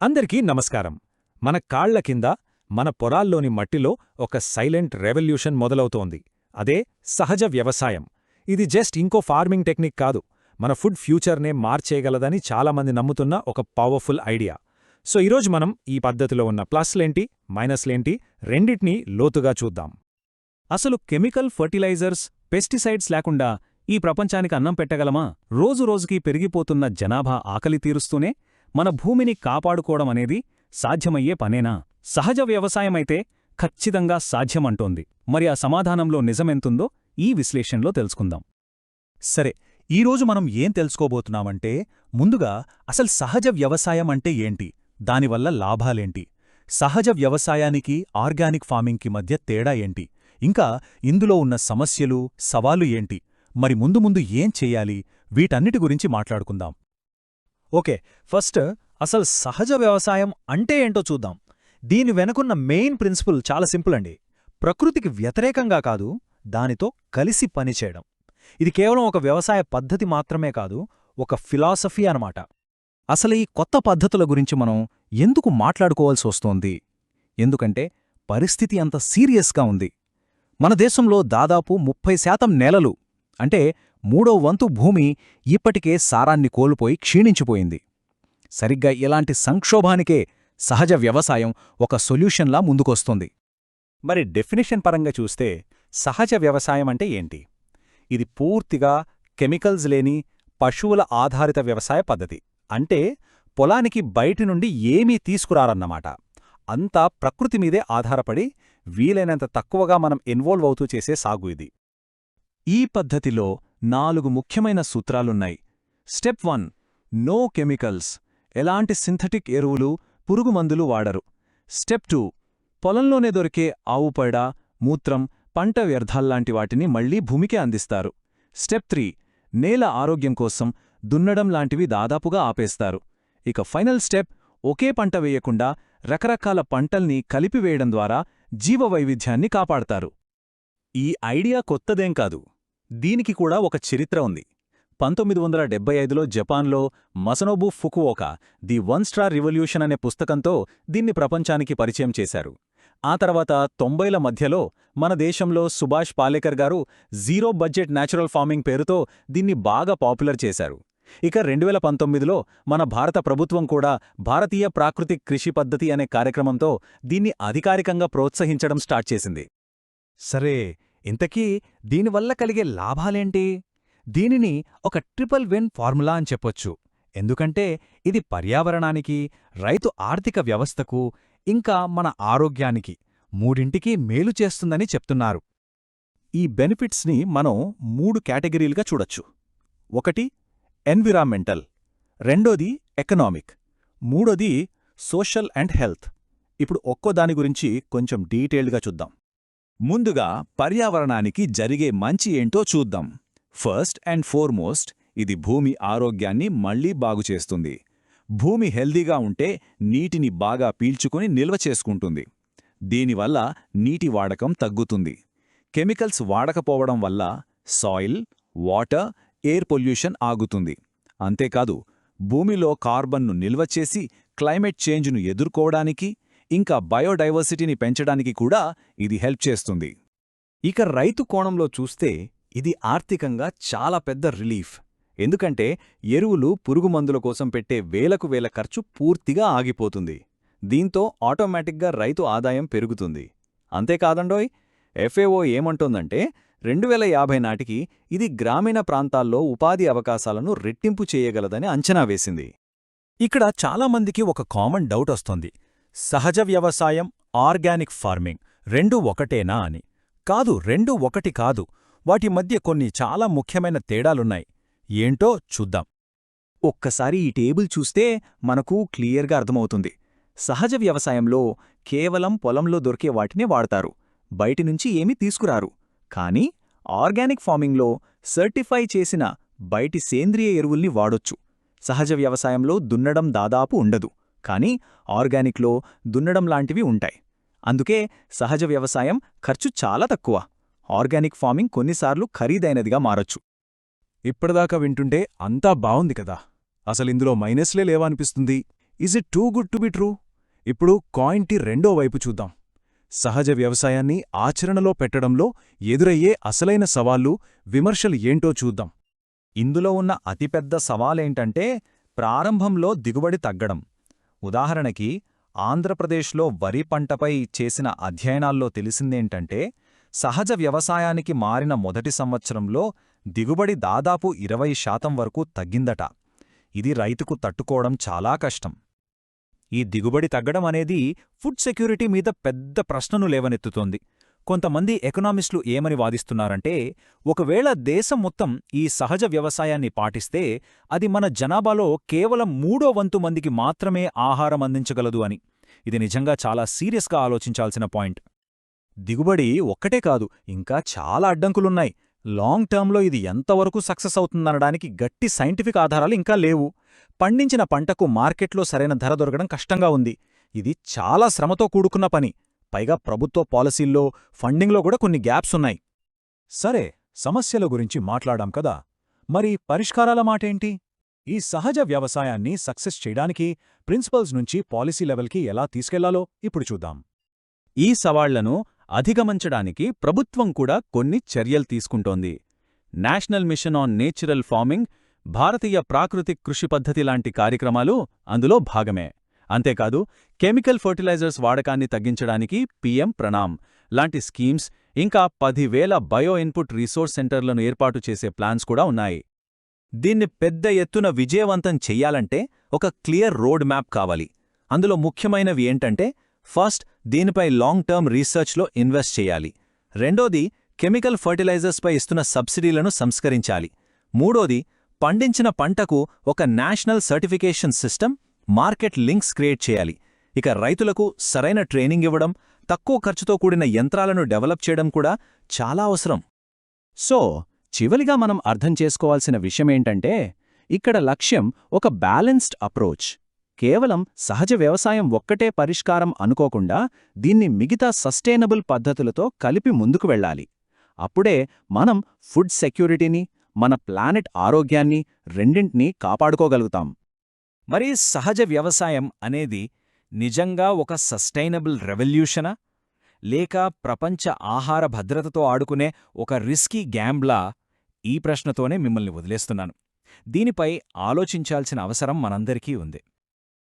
అందరికీ నమస్కారం. మన కాళ్ళ కింద మన పొరాల్లోని మట్టిలో ఒక సైలెంట్ రెవల్యూషన్ మొదలవుతోంది. అదే సహజ వ్యవసాయం. ఇది జస్ట్ ఇంకో ఫార్మింగ్ టెక్నిక్ కాదు. మన ఫుడ్ ఫ్యూచర్నే మార్చేయగలదని చాలామంది నమ్ముతున్న ఒక పవర్ఫుల్ ఐడియా. సో ఈరోజు మనం ఈ పద్ధతిలో ఉన్న ప్లస్లేంటి మైనస్లేంటి రెండిటినీ లోతుగా చూద్దాం. అసలు కెమికల్ ఫర్టిలైజర్స్ పెస్టిసైడ్స్ లేకుండా ఈ ప్రపంచానికి అన్నం పెట్టగలమా? రోజురోజుకీ పెరిగిపోతున్న జనాభా ఆకలి తీరుస్తూనే మన భూమిని కాపాడుకోవడం అనేది సాధ్యమయ్యే పనేనా? సహజ వ్యవసాయమైతే ఖచ్చితంగా సాధ్యమంటోంది. మరి ఆ సమాధానంలో నిజమెంతుందో ఈ విశ్లేషణలో తెలుసుకుందాం. సరే ఈరోజు మనం ఏం తెలుసుకోబోతున్నామంటే ముందుగా అసలు సహజ వ్యవసాయం అంటే ఏంటి? దానివల్ల లాభాలేంటి? సహజ వ్యవసాయానికి ఆర్గానిక్ ఫార్మింగ్కి మధ్య తేడా ఏంటి? ఇంకా ఇందులో ఉన్న సమస్యలు సవాలు ఏంటి? మరి ముందు ముందు ఏం చెయ్యాలి వీటన్నిటి గురించి మాట్లాడుకుందాం. ఓకే ఫస్ట్ అసలు సహజ వ్యవసాయం అంటే ఏంటో చూద్దాం. దీని వెనకున్న మెయిన్ ప్రిన్సిపుల్ చాలా సింపుల్ అండి. ప్రకృతికి వ్యతిరేకంగా కాదు దానితో కలిసి పనిచేయడం ఇది కేవలం ఒక వ్యవసాయ పద్ధతి మాత్రమే కాదు ఒక ఫిలాసఫీ అనమాట అసలు ఈ కొత్త పద్ధతుల గురించి మనం ఎందుకు మాట్లాడుకోవాల్సి వస్తోంది? ఎందుకంటే పరిస్థితి అంత సీరియస్గా ఉంది. మన దేశంలో దాదాపు ముప్పై శాతం నేలలు అంటే మూడో వంతు భూమి ఇప్పటికే సారాన్ని కోల్పోయి క్షీణించిపోయింది. సరిగ్గా ఇలాంటి సంక్షోభానికే సహజ వ్యవసాయం ఒక సొల్యూషన్లా ముందుకొస్తుంది. మరి డెఫినిషన్ పరంగా చూస్తే సహజ వ్యవసాయం అంటే ఏంటి? ఇది పూర్తిగా కెమికల్స్ లేని పశువుల ఆధారిత వ్యవసాయ పద్ధతి. అంటే పొలానికి బయటి నుండి ఏమీ తీసుకురారన్నమాట. అంతా ప్రకృతి మీదే ఆధారపడి వీలైనంత తక్కువగా మనం ఇన్వాల్వ్ అవుతూ చేసే సాగు ఇది. ఈ పద్ధతిలో నాలుగు ముఖ్యమైన సూత్రాలున్నాయి. Step one no chemicals. ఎలాంటి సింథటిక్ ఎరువులు పురుగుమందులు వాడరు. స్టెప్ టూ పొలంలోనే దొరికే ఆవుపడ మూత్రం పంట వ్యర్థాల్లాంటి వాటిని మళ్ళీ భూమికే అందిస్తారు. స్టెప్ త్రీ నేల ఆరోగ్యం కోసం దున్నడం లాంటివి దాదాపుగా ఆపేస్తారు. ఇక ఫైనల్ స్టెప్ ఒకే పంట వేయకుండా రకరకాల పంటల్ని కలిపివేయడం ద్వారా జీవవైవిధ్యాన్ని కాపాడతారు. ఈ ఐడియా కొత్తదేం కాదు. దీనికి కూడా ఒక చరిత్ర ఉంది. పంతొమ్మిది వందల డెబ్బై ఐదులో జపాన్లో Masanobu Fukuoka the one star revolution అనే పుస్తకంతో దీన్ని ప్రపంచానికి పరిచయం చేశారు. ఆ తర్వాత తొంభైల మధ్యలో మన దేశంలో సుభాష్ పాలేకర్ గారు జీరో బడ్జెట్ న్యాచురల్ ఫార్మింగ్ పేరుతో దీన్ని బాగా పాపులర్ చేశారు. ఇక రెండువేల పంతొమ్మిదిలో మన భారత ప్రభుత్వం కూడా భారతీయ ప్రాకృతిక్ కృషి పద్ధతి అనే కార్యక్రమంతో దీన్ని అధికారికంగా ప్రోత్సహించడం స్టార్ట్ చేసింది. సరే ఇంతకీ దీనివల్ల కలిగే లాభాలేంటి? దీనిని ఒక ట్రిపుల్ విన్ ఫార్ములా అని చెప్పొచ్చు. ఎందుకంటే ఇది పర్యావరణానికి రైతు ఆర్థిక వ్యవస్థకు ఇంకా మన ఆరోగ్యానికి మూడింటికి మేలు చేస్తుందని చెప్తున్నారు. ఈ బెనిఫిట్స్ని మనం మూడు కేటగిరీలుగా చూడొచ్చు. ఒకటి ఎన్విరాన్మెంటల్ రెండోది ఎకనామిక్ మూడోది సోషల్ అండ్ హెల్త్. ఇప్పుడు ఒక్కో దాని గురించి కొంచెం డీటెయిల్డ్గా చూద్దాం. ముందుగా పర్యావరణానికి జరిగే మంచి ఏంటో చూద్దాం. ఫస్ట్ అండ్ ఫోర్మోస్ట్ ఇది భూమి ఆరోగ్యాన్ని మళ్ళీ బాగుచేస్తుంది భూమి హెల్దీగా ఉంటే నీటిని బాగా పీల్చుకుని నిల్వ చేసుకుంటుంది. దీనివల్ల నీటి వాడకం తగ్గుతుంది. కెమికల్స్ వాడకపోవడం వల్ల సాయిల్ వాటర్ ఎయిర్ పొల్యూషన్ ఆగుతుంది. అంతేకాదు భూమిలో కార్బన్ను నిల్వ చేసి క్లైమేట్ చేంజ్ను ఎదుర్కోవడానికి ఇంకా బయోడైవర్సిటీని పెంచడానికి కూడా ఇది హెల్ప్ చేస్తుంది. ఇక రైతు కోణంలో చూస్తే ఇది ఆర్థికంగా చాలా పెద్ద రిలీఫ్. ఎందుకంటే ఎరువులు పురుగుమందుల కోసం పెట్టే వేలకు వేల ఖర్చు పూర్తిగా ఆగిపోతుంది. దీంతో ఆటోమేటిక్గా రైతు ఆదాయం పెరుగుతుంది. అంతేకాదండోయ్ ఎఫ్ఏఓ ఏమంటోందంటే రెండు వేల యాభై నాటికి ఇది గ్రామీణ ప్రాంతాల్లో ఉపాధి అవకాశాలను రెట్టింపు చేయగలదని అంచనా వేసింది. ఇక్కడ చాలామందికి ఒక కామన్ డౌట్ వస్తోంది. సహజ వ్యవసాయం ఆర్గానిక్ ఫార్మింగ్ రెండూ ఒకటేనా అని. కాదు రెండూ ఒకటి కాదు. వాటి మధ్య కొన్ని చాలా ముఖ్యమైన తేడాలున్నాయి. ఏంటో చూద్దాం. ఒక్కసారి ఈ టేబుల్ చూస్తే మనకు క్లియర్గా అర్థమవుతుంది. సహజ వ్యవసాయంలో కేవలం పొలంలో దొరికే వాటినే వాడతారు. బయటినుంచి ఏమీ తీసుకురారు. కానీ ఆర్గానిక్ ఫార్మింగ్లో సర్టిఫై చేసిన బయటి సేంద్రియ ఎరువుల్ని వాడొచ్చు. సహజ వ్యవసాయంలో దున్నడం దాదాపు ఉండదు. కానీ ఆర్గానిక్లో దున్నడం లాంటివి ఉంటాయి. అందుకే సహజ వ్యవసాయం ఖర్చు చాలా తక్కువ. ఆర్గానిక్ ఫార్మింగ్ కొన్నిసార్లు ఖరీదైనదిగా మారొచ్చు. ఇప్పటిదాకా వింటుంటే అంతా బావుంది కదా. అసలిందులో మైనస్లే లేవనిపిస్తుంది. Is it too good to be true ఇప్పుడు కాయింటి రెండో వైపు చూద్దాం. సహజ వ్యవసాయాన్ని ఆచరణలో పెట్టడంలో ఎదురయ్యే అసలైన సవాళ్ళు విమర్శలు ఏంటో చూద్దాం. ఇందులో ఉన్న అతిపెద్ద సవాలేంటంటే ప్రారంభంలో దిగుబడి తగ్గడం. ఉదాహరణకి ఆంధ్రప్రదేశ్లో వరి పంటపై చేసిన అధ్యయనాల్లో తెలిసిందేంటంటే సహజ వ్యవసాయానికి మారిన మొదటి సంవత్సరంలో దిగుబడి దాదాపు ఇరవై శాతం వరకు తగ్గిందట. ఇది రైతుకు తట్టుకోవడం చాలా కష్టం. ఈ దిగుబడి తగ్గడం అనేది ఫుడ్ సెక్యూరిటీ మీద పెద్ద ప్రశ్నను లేవనెత్తుతోంది. కొంతమంది ఎకనామిస్టులు ఏమని వాదిస్తున్నారంటే ఒకవేళ దేశం మొత్తం ఈ సహజ వ్యవసాయాన్ని పాటిస్తే అది మన జనాభాలో కేవలం మూడో వంతు మందికి మాత్రమే ఆహారం అందించగలదు అని. ఇది నిజంగా చాలా సీరియస్గా ఆలోచించాల్సిన పాయింట్. దిగుబడి ఒక్కటే కాదు ఇంకా చాలా అడ్డంకులున్నాయి. లాంగ్ టర్మ్లో ఇది ఎంతవరకు సక్సెస్ అవుతుందనడానికి గట్టి సైంటిఫిక్ ఆధారాలు ఇంకా లేవు. పండించిన పంటకు మార్కెట్లో సరైన ధర దొరకడం కష్టంగా ఉంది. ఇది చాలా శ్రమతో కూడుకున్న పని. పైగా ప్రభుత్వ పాలసీల్లో ఫండింగ్లో కూడా కొన్ని గ్యాప్స్ ఉన్నాయి. సరే సమస్యల గురించి మాట్లాడాం కదా. మరి పరిష్కారాల మాటేంటి? ఈ సహజ వ్యవసాయాన్ని సక్సెస్ చేయడానికి ప్రిన్సిపల్స్ నుంచి పాలసీ లెవెల్కి ఎలా తీసుకెళ్ళాలో ఇప్పుడు చూద్దాం. ఈ సవాళ్ళను అధిగమించడానికి ప్రభుత్వం కూడా కొన్ని చర్యలు తీసుకుంటోంది. National mission on natural farming Bharatiya Prakritik Krishi Paddhati లాంటి కార్యక్రమాలు అందులో భాగమే. అంతేకాదు కెమికల్ ఫర్టిలైజర్స్ వాడకాన్ని తగ్గించడానికి పీఎం ప్రణామ్ లాంటి స్కీమ్స్ ఇంకా పదివేల బయో ఇన్పుట్ రీసోర్స్ సెంటర్లను ఏర్పాటు చేసే ప్లాన్స్ కూడా ఉన్నాయి. దీన్ని పెద్ద ఎత్తున విజయవంతం చెయ్యాలంటే ఒక క్లియర్ రోడ్ మ్యాప్ కావాలి. అందులో ముఖ్యమైనవి ఏంటంటే ఫస్ట్ దీనిపై లాంగ్ టర్మ్ రీసెర్చ్లో ఇన్వెస్ట్ చేయాలి. రెండోది కెమికల్ ఫర్టిలైజర్స్పై ఇస్తున్న సబ్సిడీలను సంస్కరించాలి. మూడోది పండించిన పంటకు ఒక national certification system market links create చేయాలి. ఇక రైతులకు సరైన ట్రైనింగ్ ఇవ్వడం తక్కువ ఖర్చుతో కూడిన యంత్రాలను డెవలప్ చేయడం కూడా చాలా అవసరం. సో చివరిగా మనం అర్థం చేసుకోవాల్సిన విషయమేంటంటే ఇక్కడ లక్ష్యం ఒక బ్యాలెన్స్డ్ అప్రోచ్. కేవలం సహజ వ్యవసాయం ఒక్కటే పరిష్కారం అనుకోకుండా దీన్ని మిగతా సస్టైనబుల్ పద్ధతులతో కలిపి ముందుకు వెళ్ళాలి. అప్పుడే మనం ఫుడ్ సెక్యూరిటీని మన ప్లానెట్ ఆరోగ్యాన్ని రెండింటినీ కాపాడుకోగలుగుతాం. మరి సహజ వ్యవసాయం అనేది నిజంగా ఒక సస్టైనబుల్ రెవల్యూషనా? లేక ప్రపంచ ఆహార భద్రతతో ఆడుకునే ఒక రిస్కీ గ్యాంబ్లా? ఈ ప్రశ్నతోనే మిమ్మల్ని వదిలేస్తున్నాను. దీనిపై ఆలోచించాల్సిన అవసరం మనందరికీ ఉంది.